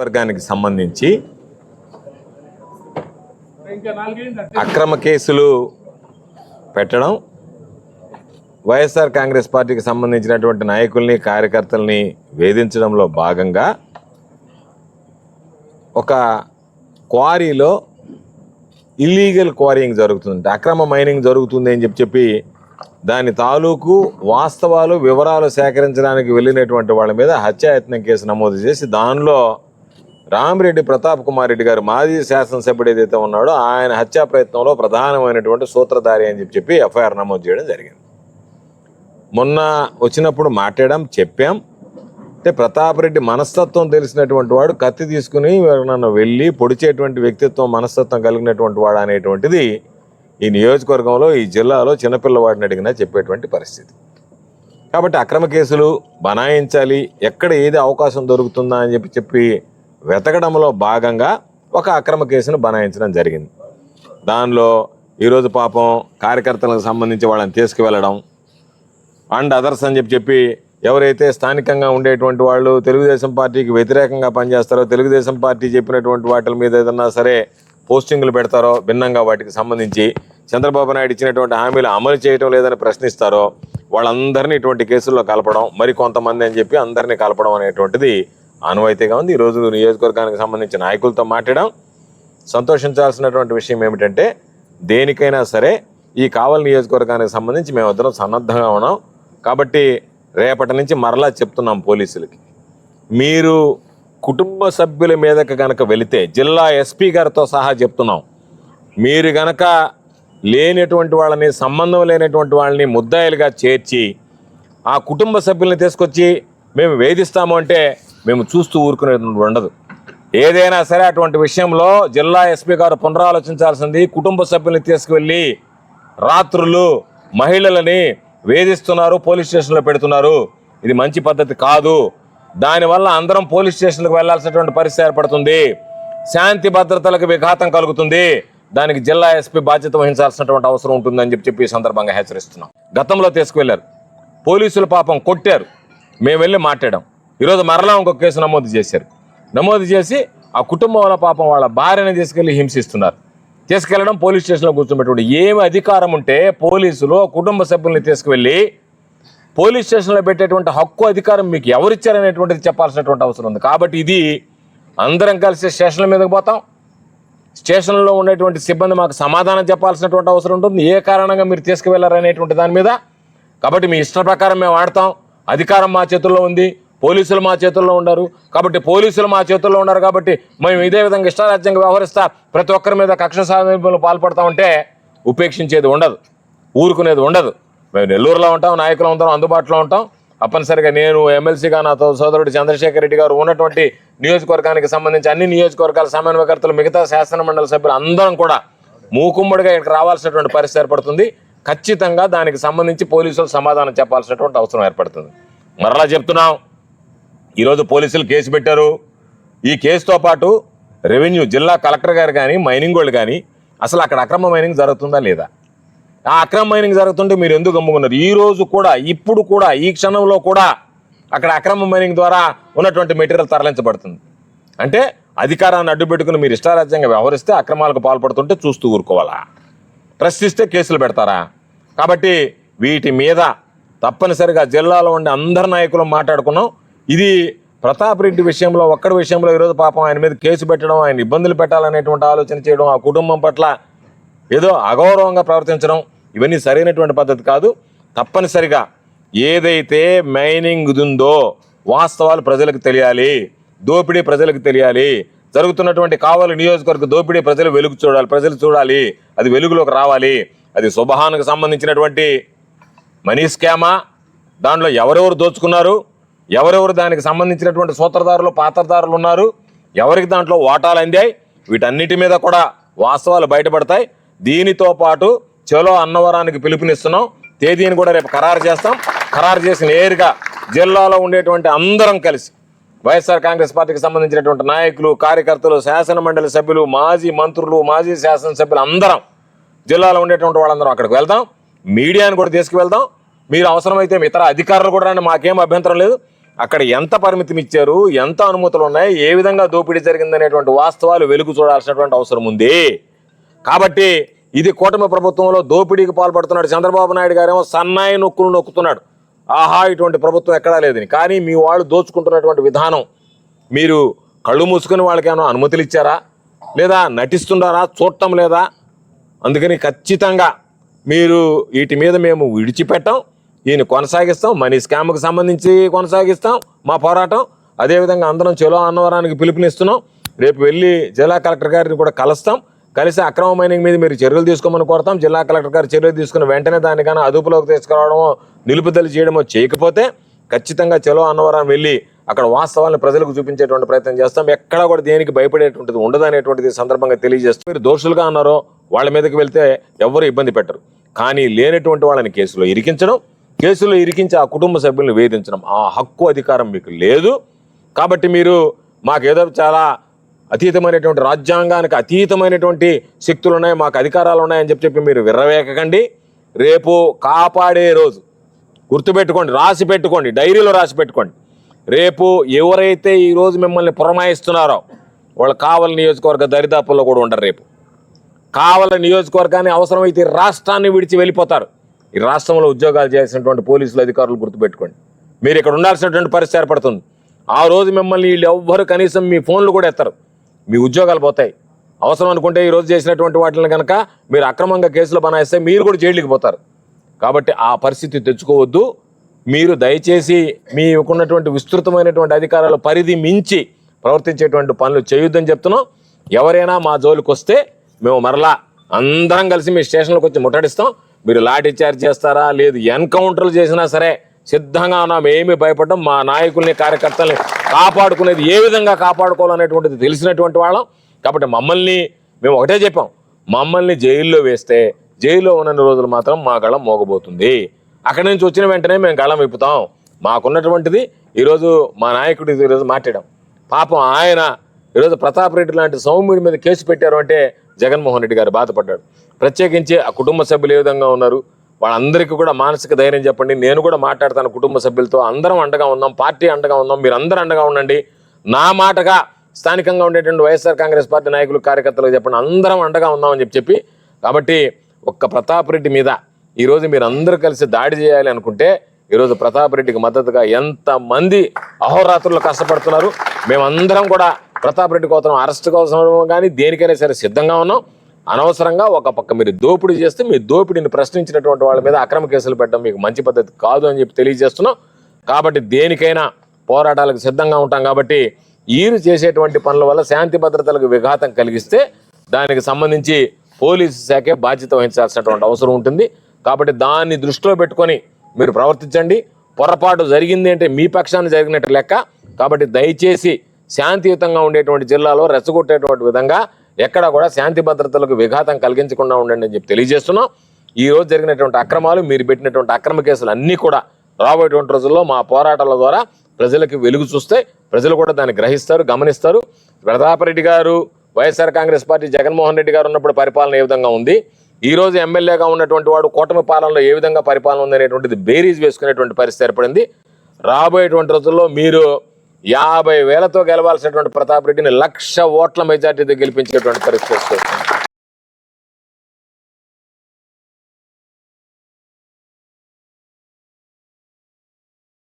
నియోజకవర్గానికి సంబంధించి అక్రమ కేసులు పెట్టడం వైఎస్ఆర్ కాంగ్రెస్ పార్టీకి సంబంధించినటువంటి నాయకుల్ని కార్యకర్తల్ని వేధించడంలో భాగంగా ఒక క్వారీలో ఇల్లీగల్ క్వారీయింగ్ జరుగుతుంది అక్రమ మైనింగ్ జరుగుతుంది అని చెప్పి చెప్పి దాని తాలూకు వాస్తవాలు వివరాలు సేకరించడానికి వెళ్ళినటువంటి వాళ్ళ మీద హత్యాయత్నం కేసు నమోదు చేసి దానిలో రామిరెడ్డి ప్రతాప్ కుమార్ రెడ్డి గారు మాజీ శాసనసభ్యుడు ఏదైతే ఉన్నాడో ఆయన హత్యా ప్రయత్నంలో ప్రధానమైనటువంటి సూత్రధారి అని చెప్పి చెప్పి ఎఫ్ఐఆర్ నమోదు చేయడం జరిగింది. మొన్న వచ్చినప్పుడు మాట్లాడాం చెప్పాం. అంటే ప్రతాప్ రెడ్డి మనస్తత్వం తెలిసినటువంటి వాడు కత్తి తీసుకుని నన్ను వెళ్ళి పొడిచేటువంటి వ్యక్తిత్వం మనస్తత్వం కలిగినటువంటి వాడు అనేటువంటిది ఈ నియోజకవర్గంలో ఈ జిల్లాలో చిన్నపిల్లవాడిని అడిగినా చెప్పేటువంటి పరిస్థితి. కాబట్టి అక్రమ కేసులు బనాయించాలి ఎక్కడ ఏది అవకాశం దొరుకుతుందా అని చెప్పి చెప్పి వెతకడంలో భాగంగా ఒక అక్రమ కేసును బనాయించడం జరిగింది. దానిలో ఈరోజు పాపం కార్యకర్తలకు సంబంధించి వాళ్ళని తీసుకువెళ్ళడం అండ్ అదర్స్ అని చెప్పి చెప్పి ఎవరైతే స్థానికంగా ఉండేటువంటి వాళ్ళు తెలుగుదేశం పార్టీకి వ్యతిరేకంగా పనిచేస్తారో తెలుగుదేశం పార్టీ చెప్పినటువంటి వాటి మీద ఏదన్నా సరే పోస్టింగ్లు పెడతారో భిన్నంగా వాటికి సంబంధించి చంద్రబాబు నాయుడు ఇచ్చినటువంటి హామీలు అమలు చేయటం లేదని ప్రశ్నిస్తారో వాళ్ళందరినీ ఇటువంటి కేసుల్లో కలపడం మరి కొంతమంది అని చెప్పి అందరినీ కలపడం అనేటువంటిది ఆనవాయితీగా ఉంది. ఈరోజు నియోజకవర్గానికి సంబంధించిన నాయకులతో మాట్లాడడం సంతోషించాల్సినటువంటి విషయం ఏమిటంటే దేనికైనా సరే ఈ కావలి నియోజకవర్గానికి సంబంధించి మేమిద్దరం సన్నద్ధంగా ఉన్నాం. కాబట్టి రేపటి నుంచి మరలా చెప్తున్నాం పోలీసులకి. మీరు కుటుంబ సభ్యుల మీదకి గనక వెళితే జిల్లా ఎస్పీ గారితో సహా చెప్తున్నాం. మీరు గనక లేనటువంటి వాళ్ళని సంబంధం లేనటువంటి వాళ్ళని ముద్దాయిలుగా చేర్చి ఆ కుటుంబ సభ్యుల్ని తీసుకొచ్చి మేము వేధిస్తాము అంటే మేము చూస్తూ ఊరుకునే ఉండదు. ఏదైనా సరే అటువంటి విషయంలో జిల్లా ఎస్పీ గారు పునరాలోచించాల్సింది కుటుంబ సభ్యుల్ని తీసుకువెళ్ళి రాత్రులు మహిళలని వేధిస్తున్నారు పోలీస్ స్టేషన్లో పెడుతున్నారు. ఇది మంచి పద్ధతి కాదు. దానివల్ల అందరం పోలీస్ స్టేషన్లకు వెళ్ళాల్సినటువంటి పరిస్థితి ఏర్పడుతుంది. శాంతి భద్రతలకు విఘాతం కలుగుతుంది. దానికి జిల్లా ఎస్పీ బాధ్యత వహించాల్సినటువంటి అవసరం ఉంటుందని చెప్పి చెప్పి ఈ సందర్భంగా హెచ్చరిస్తున్నాం. గతంలో తీసుకువెళ్ళారు పోలీసులు పాపం కొట్టారు. మేము వెళ్ళి మాట్లాడాం. ఈరోజు మరలా ఇంకొక కేసు నమోదు చేశారు. నమోదు చేసి ఆ కుటుంబంలో పాపం వాళ్ళ భార్యని తీసుకెళ్ళి హింసిస్తున్నారు. తీసుకెళ్ళడం పోలీస్ స్టేషన్లో కూర్చోబెట్టుకుంటే ఏమి అధికారం ఉంటే పోలీసులు కుటుంబ సభ్యుల్ని తీసుకువెళ్ళి పోలీస్ స్టేషన్లో పెట్టేటువంటి హక్కు అధికారం మీకు ఎవరిచ్చారనేటువంటిది చెప్పాల్సినటువంటి అవసరం ఉంది. కాబట్టి ఇది అందరం కలిసి స్టేషన్ల మీదకి పోతాం. స్టేషన్లో ఉండేటువంటి సిబ్బంది మాకు సమాధానం చెప్పాల్సినటువంటి అవసరం ఉంటుంది. ఏ కారణంగా మీరు తీసుకువెళ్ళారనేటువంటి దాని మీద. కాబట్టి మీ ఇష్ట ప్రకారం మేము ఆడతాం. అధికారం మా చేతుల్లో ఉంది. పోలీసులు మా చేతుల్లో ఉన్నారు కాబట్టి పోలీసులు మా చేతుల్లో ఉన్నారు కాబట్టి మేము ఇదే విధంగా ఇష్టారాజ్యంగా వ్యవహరిస్తా ప్రతి ఒక్కరి మీద కక్ష సాధింపులు పాల్పడతామంటే ఉపేక్షించేది ఉండదు. ఊరుకునేది ఉండదు. మేము నెల్లూరులో ఉంటాం నాయకులు ఉంటాం అందుబాటులో ఉంటాం. తప్పనిసరిగా నేను ఎమ్మెల్సీగా నా సోదరుడు చంద్రశేఖర్ రెడ్డి గారు ఉన్నటువంటి నియోజకవర్గానికి సంబంధించి అన్ని నియోజకవర్గాల సమన్వయకర్తలు మిగతా శాసన మండలి సభ్యులు అందరం కూడా మూకుమ్మడిగా ఇక్కడికి రావాల్సినటువంటి పరిస్థితి ఏర్పడుతుంది. ఖచ్చితంగా దానికి సంబంధించి పోలీసులు సమాధానం చెప్పాల్సినటువంటి అవసరం ఏర్పడుతుంది. మరలా చెప్తున్నాం ఈరోజు పోలీసులు కేసు పెట్టారు. ఈ కేసుతో పాటు రెవెన్యూ జిల్లా కలెక్టర్ గారు కానీ మైనింగ్ వాళ్ళు కానీ అసలు అక్కడ అక్రమ మైనింగ్ జరుగుతుందా లేదా? ఆ అక్రమ మైనింగ్ జరుగుతుంటే మీరు ఎందుకు గమ్ముకున్నారు? ఈ రోజు కూడా ఇప్పుడు కూడా ఈ క్షణంలో కూడా అక్కడ అక్రమ మైనింగ్ ద్వారా ఉన్నటువంటి మెటీరియల్ తరలించబడుతుంది. అంటే అధికారాన్ని అడ్డుపెట్టుకుని మీరు ఇష్టారాజ్యంగా వ్యవహరిస్తే అక్రమాలకు పాల్పడుతుంటే చూస్తూ ఊరుకోవాలా? ప్రశ్నిస్తే కేసులు పెడతారా? కాబట్టి వీటి మీద తప్పనిసరిగా జిల్లాలో ఉండే అందరి నాయకులు మాట్లాడుకున్నాం. ఇది ప్రతాప్ రెడ్డి విషయంలో ఒక్కడి విషయంలో ఈరోజు పాపం ఆయన మీద కేసు పెట్టడం ఆయన ఇబ్బందులు పెట్టాలనేటువంటి ఆలోచన చేయడం ఆ కుటుంబం పట్ల ఏదో అగౌరవంగా ప్రవర్తించడం ఇవన్నీ సరైనటువంటి పద్ధతి కాదు. తప్పనిసరిగా ఏదైతే మైనింగ్ ఉందో వాస్తవాలు ప్రజలకు తెలియాలి దోపిడీ ప్రజలకు తెలియాలి జరుగుతున్నటువంటి కావాలి నియోజకవర్గ దోపిడీ ప్రజలు వెలుగు చూడాలి ప్రజలు చూడాలి అది వెలుగులోకి రావాలి అది సుబహానికి సంబంధించినటువంటి మనీ స్కామా దాంట్లో ఎవరెవరు దోచుకున్నారు? ఎవరెవరు దానికి సంబంధించినటువంటి సూత్రధారులు పాత్రధారులు ఉన్నారు ఎవరికి దాంట్లో వాటాలు అందాయి వీటన్నిటి మీద కూడా వాస్తవాలు బయటపడతాయి. దీనితో పాటు చలో అన్నవరానికి పిలుపునిస్తున్నాం. తేదీని కూడా రేపు ఖరారు చేస్తాం. ఖరారు చేసి నేరుగా జిల్లాలో ఉండేటువంటి అందరం కలిసి వైఎస్ఆర్ కాంగ్రెస్ పార్టీకి సంబంధించినటువంటి నాయకులు కార్యకర్తలు శాసన మండలి సభ్యులు మాజీ మంత్రులు మాజీ శాసనసభ్యులు అందరం జిల్లాలో ఉండేటువంటి వాళ్ళందరం అక్కడికి వెళ్దాం. మీడియాని కూడా తీసుకువెళ్దాం. మీరు అవసరమైతే మీ ఇతర అధికారులు కూడా రండి. మాకేం అభ్యంతరం లేదు. అక్కడ ఎంత పరిమితిని ఇచ్చారు ఎంత అనుమతులు ఉన్నాయి ఏ విధంగా దోపిడీ జరిగిందనేటువంటి వాస్తవాలు వెలుగు చూడాల్సినటువంటి అవసరం ఉంది. కాబట్టి ఇది కూటమి ప్రభుత్వంలో దోపిడీకి పాల్పడుతున్నాడు చంద్రబాబు నాయుడు గారేమో సన్నాయి నొక్కులు నొక్కుతున్నాడు. ఆహా ఇటువంటి ప్రభుత్వం ఎక్కడా లేదని. కానీ మీ వాళ్ళు దోచుకుంటున్నటువంటి విధానం మీరు కళ్ళు మూసుకుని వాళ్ళకేమో అనుమతులు ఇచ్చారా? లేదా నటిస్తున్నారా? చూడటం లేదా? అందుకని ఖచ్చితంగా మీరు వీటి మీద మేము విడిచిపెట్టాం. దీన్ని కొనసాగిస్తాం మనీ స్కామ్కి సంబంధించి కొనసాగిస్తాం మా పోరాటం. అదేవిధంగా అందరం చెలో అన్నవరానికి పిలుపునిస్తున్నాం. రేపు వెళ్ళి జిల్లా కలెక్టర్ గారిని కూడా కలుస్తాం. కలిసి అక్రమ మైనింగ్ మీద మీరు చర్యలు తీసుకోమని కోరతాం. జిల్లా కలెక్టర్ గారు చర్యలు తీసుకుని వెంటనే దానికన్నా అదుపులోకి తీసుకురావడమో నిలుపుదల చేయడమో చేయకపోతే ఖచ్చితంగా చెలో అన్నవరం వెళ్ళి అక్కడ వాస్తవాలను ప్రజలకు చూపించేటువంటి ప్రయత్నం చేస్తాం. ఎక్కడా కూడా దేనికి భయపడేటువంటిది ఉండదనేటువంటిది సందర్భంగా తెలియజేస్తూ. మీరు దోషులుగా అన్నారో వాళ్ళ మీదకి వెళ్తే ఎవరు ఇబ్బంది పెట్టరు. కానీ లేనటువంటి వాళ్ళని కేసులో ఇరికించడం కేసులో ఇరికించి ఆ కుటుంబ సభ్యులను వేధించడం ఆ హక్కు అధికారం మీకు లేదు. కాబట్టి మీరు మాకేదో చాలా అతీతమైనటువంటి రాజ్యాంగానికి అతీతమైనటువంటి శక్తులు ఉన్నాయి మాకు అధికారాలు ఉన్నాయని చెప్పి చెప్పి మీరు విర్రవేకకండి. రేపు కాపాడే రోజు గుర్తుపెట్టుకోండి రాసి పెట్టుకోండి డైరీలో రాసి పెట్టుకోండి. రేపు ఎవరైతే ఈరోజు మిమ్మల్ని పురమాయిస్తున్నారో వాళ్ళు కావల నియోజకవర్గ దరిదాపుల్లో కూడా ఉండరు రేపు. కావల నియోజకవర్గాన్ని అవసరమైతే రాష్ట్రాన్ని విడిచి వెళ్ళిపోతారు. ఈ రాష్ట్రంలో ఉద్యోగాలు చేసినటువంటి పోలీసులు అధికారులు గుర్తుపెట్టుకోండి. మీరు ఇక్కడ ఉండాల్సినటువంటి పరిస్థితి ఏర్పడుతుంది. ఆ రోజు మిమ్మల్ని వీళ్ళు ఎవ్వరు కనీసం మీ ఫోన్లు కూడా ఎత్తారు. మీ ఉద్యోగాలు పోతాయి. అవసరం అనుకుంటే ఈ రోజు చేసినటువంటి వాటిని కనుక మీరు అక్రమంగా కేసులు బనాయిస్తే మీరు కూడా జైలుకి పోతారు. కాబట్టి ఆ పరిస్థితి తెచ్చుకోవద్దు. మీరు దయచేసి మీకున్నటువంటి విస్తృతమైనటువంటి అధికారాల పరిధి మించి ప్రవర్తించేటువంటి పనులు చేయొద్దని చెప్తున్నాం. ఎవరైనా మా జోలికి వస్తే మేము మరలా అందరం కలిసి మీ స్టేషన్లోకి వచ్చి ముట్టడిస్తాం. మీరు లాఠీ చార్జ్ చేస్తారా? లేదు ఎన్కౌంటర్లు చేసినా సరే సిద్ధంగా ఉన్నాం. ఏమి భయపడడం. మా నాయకుల్ని కార్యకర్తల్ని కాపాడుకునేది ఏ విధంగా కాపాడుకోవాలనేటువంటిది తెలిసినటువంటి వాళ్ళం. కాబట్టి మమ్మల్ని మేము ఒకటే చెప్పాం. మమ్మల్ని జైల్లో వేస్తే జైల్లో ఉన్న రోజులు మాత్రం మా గళం మోగబోతుంది. అక్కడి నుంచి వచ్చిన వెంటనే మేము గళం విప్పుతాం. మాకున్నటువంటిది ఈరోజు మా నాయకుడు ఈరోజు మాట్లాడాం. పాపం ఆయన ఈరోజు ప్రతాప్ రెడ్డి లాంటి సౌమ్యుడి మీద కేసు పెట్టారు అంటే జగన్మోహన్ రెడ్డి గారు బాధపడ్డాడు. ప్రత్యేకించి ఆ కుటుంబ సభ్యులు ఏ విధంగా ఉన్నారు? వాళ్ళందరికీ కూడా మానసిక ధైర్యం చెప్పండి. నేను కూడా మాట్లాడతాను కుటుంబ సభ్యులతో. అందరం అండగా ఉందాం పార్టీ అండగా ఉందాం మీరు అందరూ అండగా ఉండండి. నా మాటగా స్థానికంగా ఉండేటువంటి వైఎస్ఆర్ కాంగ్రెస్ పార్టీ నాయకులు కార్యకర్తలకు చెప్పండి. అందరం అండగా ఉందామని చెప్పి చెప్పి కాబట్టి ఒక్క ప్రతాప్ రెడ్డి మీద ఈరోజు మీరు అందరూ కలిసి దాడి చేయాలి అనుకుంటే ఈరోజు ప్రతాప్ రెడ్డికి మద్దతుగా ఎంతమంది అహోరాత్రులు కష్టపడుతున్నారు మేమందరం కూడా ప్రతాప్ రెడ్డి కోసం అరెస్ట్ కోసం కానీ దేనికైనా సరే సిద్ధంగా ఉన్నాం. అనవసరంగా ఒక పక్క మీరు దోపిడీ చేస్తే మీ దోపిడీని ప్రశ్నించినటువంటి వాళ్ళ మీద అక్రమ కేసులు పెట్టడం మీకు మంచి పద్ధతి కాదు అని చెప్పి తెలియజేస్తున్నాం. కాబట్టి దేనికైనా పోరాటాలకు సిద్ధంగా ఉంటాం కాబట్టి ఈరు చేసేటువంటి పనుల వల్ల శాంతి భద్రతలకు విఘాతం కలిగిస్తే దానికి సంబంధించి పోలీసు శాఖే బాధ్యత వహించాల్సినటువంటి అవసరం ఉంటుంది. కాబట్టి దాన్ని దృష్టిలో పెట్టుకొని మీరు ప్రవర్తించండి. పొరపాటు జరిగింది అంటే మీ పక్షాన్ని జరిగినట్టు లెక్క. కాబట్టి దయచేసి శాంతియుతంగా ఉండేటువంటి జిల్లాలో రెచ్చగొట్టేటువంటి విధంగా ఎక్కడ కూడా శాంతి భద్రతలకు విఘాతం కలిగించకుండా ఉండండి అని చెప్పి తెలియజేస్తున్నాం. ఈ రోజు జరిగినటువంటి అక్రమాలు మీరు పెట్టినటువంటి అక్రమ కేసులు అన్నీ కూడా రాబోయేటువంటి రోజుల్లో మా పోరాటాల ద్వారా ప్రజలకి వెలుగు చూస్తే ప్రజలు కూడా దాన్ని గ్రహిస్తారు గమనిస్తారు. ప్రతాపరెడ్డి గారు వైఎస్ఆర్ కాంగ్రెస్ పార్టీ జగన్మోహన్ రెడ్డి గారు ఉన్నప్పుడు పరిపాలన ఏ విధంగా ఉంది? ఈ రోజు ఎమ్మెల్యేగా ఉన్నటువంటి వాడు కూటమి పాలనలో ఏ విధంగా పరిపాలన ఉంది అనేటువంటిది బేరీజ్ వేసుకునేటువంటి పరిస్థితి ఏర్పడింది. రాబోయేటువంటి రోజుల్లో మీరు యాభై వేలతో గెలవాల్సినటువంటి ప్రతాప్ రెడ్డిని లక్ష ఓట్ల మెజార్టీతో గెలిపించేటువంటి పరిస్థితి వస్తుంది.